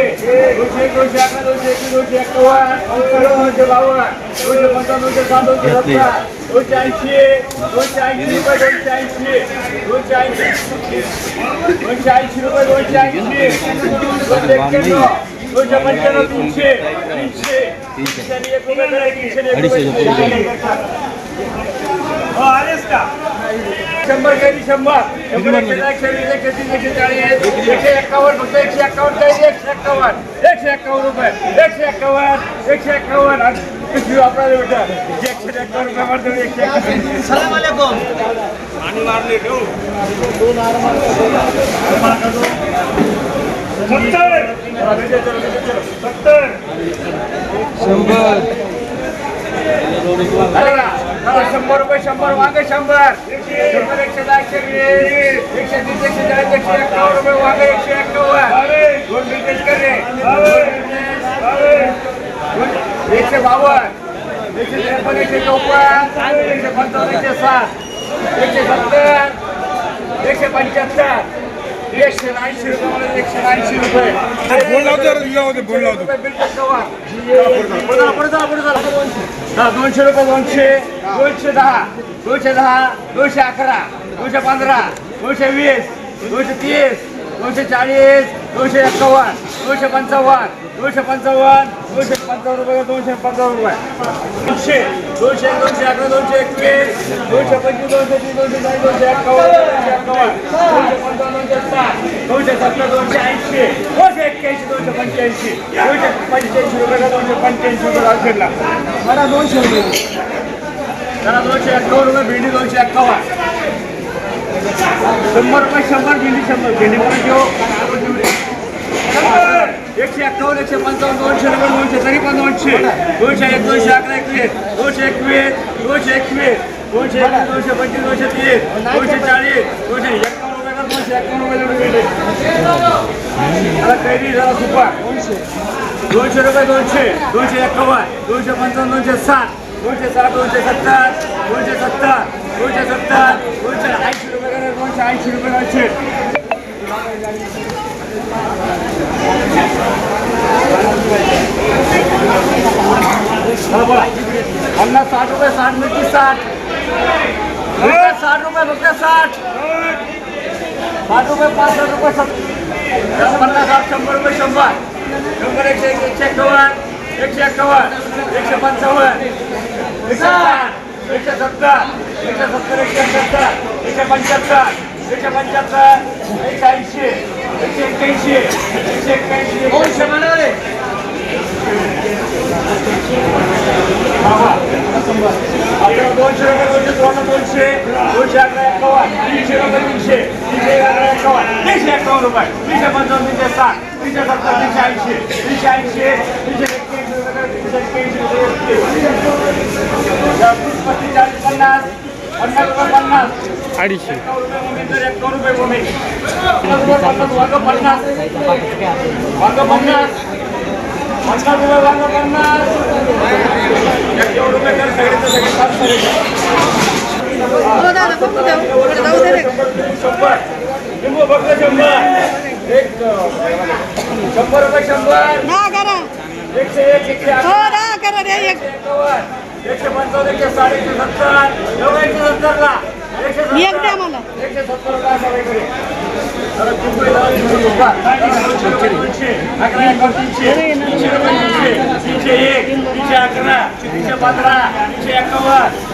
दोनशे दोनशे एक दोनशे अकरा दोनशे एकवीस दोनशे एक्कावन्न दोनशे बावन्न दोनशे पंचावन्न दोनशे साठ दोनशे सत्तर दोनशे ऐंशी दोनशे ऐंशी रुपये दोनशे ऐंशी दोनशे ऐंशी दोनशे ऐंशी रुपये दोनशे ऐंशी दोनशे एक्क्याण्णव दोनशे पंच्याण्णव तीनशे तीनशे तीनशे एक रुपये तीनशे एक रुपये हो, का शंभर कैदी शंभर. शंभर एकशे दहा, एकशे वीस एकशे तीस एकशे चाळीस एकशे एक्कावन्न फक्त एकशे एक्कावन्न कैदी एकशे एक्कावन्न. एकशे एक्कावन्न रुपये. एकशे एक्कावन्न एकशे एक्कावन्न. पिशवी वापरायला भेटत एकशे एक्कावन्न रुपये मारतो एकशे एक्कावन्न. सलाम अलैकुम आणि मारले ठेवू सत्तर. सत्तर. अरे ना, चला, शंभर रुपये शंभर वांगे शंभर. शंभर एकशे दहा एकशे वीस. एकशे तीस एकशे चाळीस एकशे एक्कावन्न रुपये वांगे एकशे एक्कावन्न. दोन करे. एकशे बावन्न. एकशे त्रेपन्न एकशे चौपन्न. एकशे पंचावन्न एकशे सात एकशे सत्तर. एकशे पंच्याहत्तर. एकशे ऐंशी रुपये एकशे ऐंशी रुपये. फोन लावतो फोन लावतो. दोनशे रुपये दोनशे. दोनशे दहा. दोनशे दहा दोनशे अकरा. दोनशे पंधरा. दोनशे वीस. दोनशे तीस. दोनशे चाळीस. दोनशे एक्कावन्न दोनशे पंचावन्न दोनशे पंचावन्न दोनशे पंचावन्न रुपये दोनशे पंचावन्न रुपये. दोनशे दोनशे दोनशे अकरा दोनशे एकवीस दोनशे पंचवीस दोनशे तीस दोनशे चाळीस दोनशे एक्कावन्न दोनशे एक्कावन्न दोनशे पंचावन्न दोनशे साठ दोनशे सत्तर दोनशे ऐंशी दोनशे एक्क्याऐंशी दोनशे पंच्याऐंशी दोनशे पंच्याऐंशी रुपये दोनशे पंच्याऐंशी रुपये राखेलला मला दोनशे रुपये त्याला दोनशे एक्कावन्न रुपये भेंडी दोनशे एक्कावन्न. शंभर रुपये शंभर भेंडी शंभर भेंडी पण घेऊ. एकशे एक्कावन्न एकशे पंचावन्न एक दोनशे अकरा एकवीस दोनशे एकवीस एकवीस दोनशे साठ दोनशे सत्तर दोनशे सत्तर दोनशे सत्तर दोनशे ऐंशी रुपये दोनशे ऐंशी रुपये दोनशे पन्नास साठ रुपये साठ मिरची साठ. साठ रुपये फक्त साठ. साठ रुपये पाच साठ रुपये सत्तर. पन्नास साठ शंभर रुपये शंभर. शंभर एकशे एक एकशे एक्कावन्न एकशे एक्कावन्न एकशे पंचावन्न एकशे साठ एकशे सत्तर एकशे सत्तर एकशे एकाहत्तर एकशे पंच्याहत्तर एकशे पंच्याहत्तर एकशे ऐंशी एकशे एक्क्याऐंशी एकशे एक्क्याऐंशी दोनशे म्हणाले आपल्याला दोनशे रुपये दोनशे दोनशे अकरा एक्कावन्न तीनशे रुपये तीनशे तीनशे अकरा एक्कावन्न तीनशे एक्कावन्न रुपये तीनशे पंचावन्न तीनशे साठ तीनशे सत्तर तीनशे ऐंशी तीनशे ऐंशी तीनशे पन्नास पन्नास पन्नास अडीचशे. एक्कावन्न रुपये भूमी पन्नास रुपये पन्नास वांग पन्नास. पन्नास. रुपये वांग पन्नास. एक्कावन्न रुपये कर सगळे सगळे लिंबू फक्त शंभर एक शंभर रुपये शंभर ना करा एकशे एक एकशे करा रे एकशे एकशे पंचावन्न एकशे साठ एकशे सत्तर एवढं एकशे सत्तरला एकशे सत्तर. एकशे रुपये तीनशे एक तीनशे अकरा तीनशे पंधरा तीनशे एकावन्न